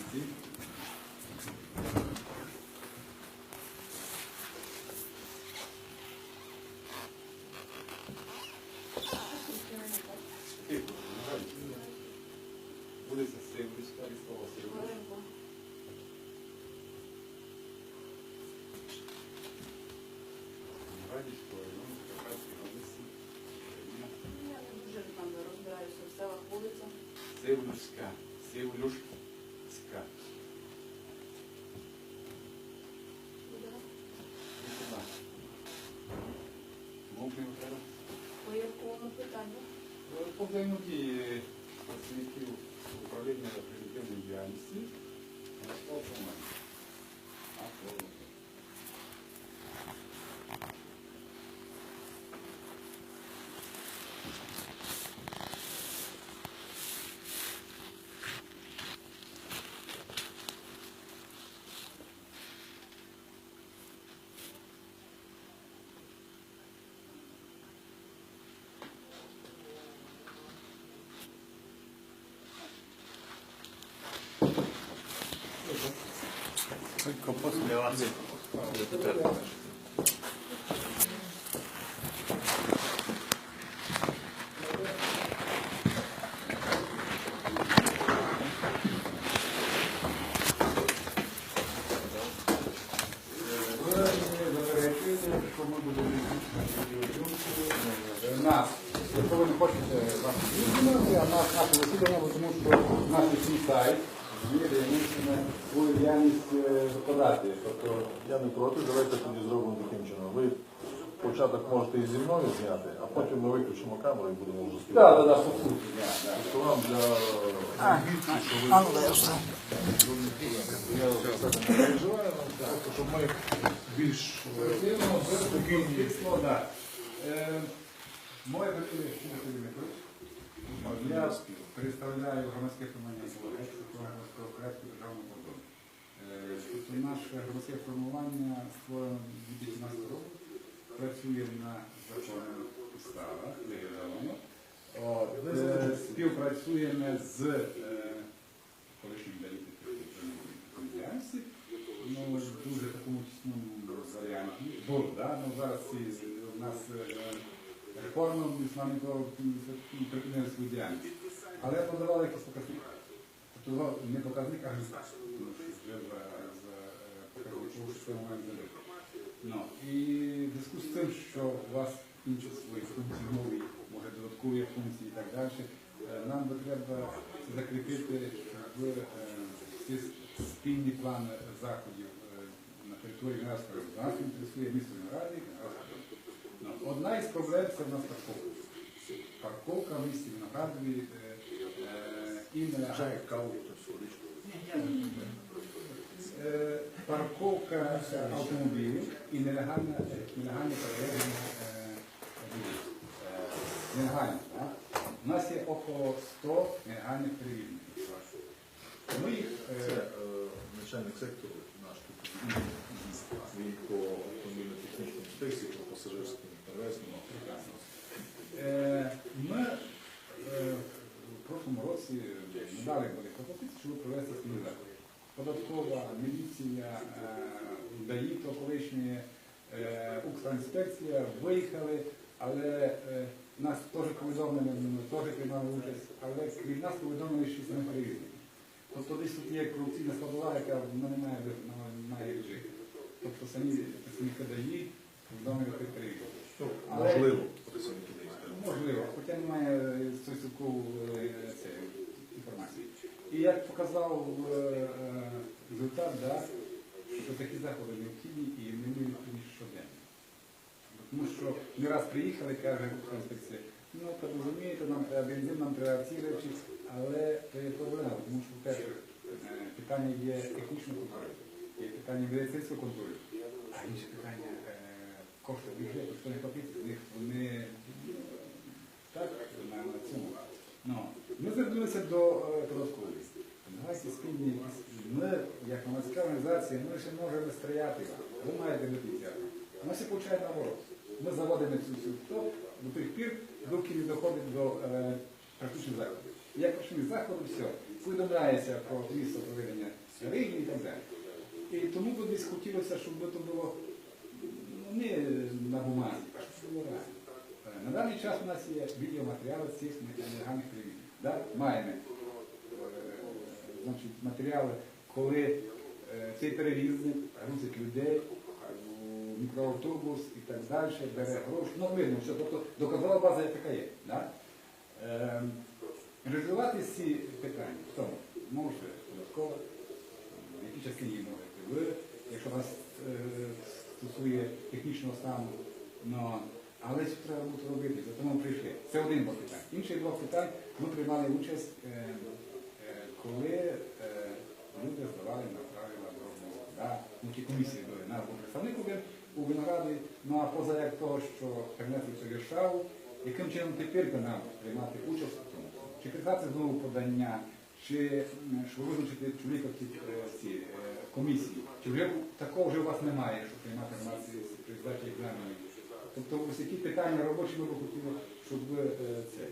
Не. Вулиця вулиця. Сивлюшська. Сивлюшська. По взаємодії працівників управління превентивної діяльності Московського Ми будемо здійснювати нас. Якщо ви не хочете вас нас наше засідання, тому що наш сайт є вимушена свою діяльність е, викладати. Тобто Я не проти, давайте тоді зробимо таким чином. Ви початок можете і зі мною зняти, а потім ми виключимо камеру і будемо вже Так, так, так, по суті, так, так. Тобто вам для відбірки, що ви я за це не переживаю, просто щоб ми більш е, спокійні. Е, Моє Тимофій Дмитрович. Я представляю громадське формування громадського проєкту державного кордону. Е, Тобто наше громадське формування створено 2017 року, працює на законних підставах, легалізовано. Е, Співпрацюємо з е, колишнім діяльності, ну, дуже такому тісному варіанті. Да? ну, зараз ці, у нас е, реформа, ми з вами то припинили свою діяльність. Але подавали якісь показники. Тобто не показник, а результат. За е, маємо. Ну, і в зв'язку з тим, що у вас інші свої функції нові, може додаткові функції і так далі, е, нам би треба закріпити е, всі спільні плани заходів е, на території району. Нас інтересує місто Винограді. Одна із проблем це в нас парковка. Парковка в місті Виноградові е, е, і. Е, парковка автомобілів і нелегальне, нелегальне е, людей. Е, Нелегальне, так? У нас є около 100 нелегальних. Ми їх Це начальник сектору наш тут. Він по автомобільно-технічній інспекції, по пасажирським перевезенням. Е, Ми е, в прошлому році надали були пропозиції, щоб провести спільний. Податкова, міліція, е, ДАІ, то е, Укрінспекція виїхали, але нас теж повідомили, ми теж приймали участь, але крім нас повідомили, що це не перевірені. Тобто десь тут є корупційна складова, яка вона не має, жити. Тобто самі ДАІ перевірку. Ну, Можливо. Можливо, хоча немає стосунку інформації. І як показав е, е, результат, да, що такі заходи необхідні і не необхідні щоденно. Тому що не раз приїхали, каже інспекція, ну так розумієте, нам треба бензин, нам треба ці речі, але це є проблема, тому що перше е, питання є технічного контролю, є питання медицинського контролю, а інше питання е, коштів бюджету, що не платити, з них вони так, на, цьому. Ну, ми звернулися до е, податкової. Давайте спільні, ми, як громадська організація, ми ще можемо стояти. Ви маєте бути. У нас і виходить наоборот. Ми заводимо цю хто до тих пір, доки не доходить до е, практичних заходів. Як практичних заходів, все. повідомляється про місце проведення рейдів і так далі. І тому би десь хотілося, щоб це було ну, не на бумазі. Е, На даний час у нас є відеоматеріали цих нелегальних. Да? Маємо е, значить, матеріали, коли е, цей перевізник грузить людей у мікроавтобус і так далі, бере гроші. Ну, видно, що тобто доказова база така є. Да? Розвивати ці питання, тому, може, додатково, в якій частині її можете ви, якщо вас е, технічного стану, но, але це треба буде робити, тому прийшли. Це один блок питань. Інший блок питань, ми приймали участь, е, е, коли е, люди здавали на правила дорожнього, да? ну ті комісії були, нас був представник у Винограді, ну а поза як того, що принесли цю Віршаву, яким чином тепер нам приймати участь у тому? Чи писати знову подання, чи визначити чоловіка е, комісії. Чи вже такого вже у вас немає, щоб приймати на нас призначення екзаменів? Тобто ось які питання робочі ми би хотіли, щоб ви е, це.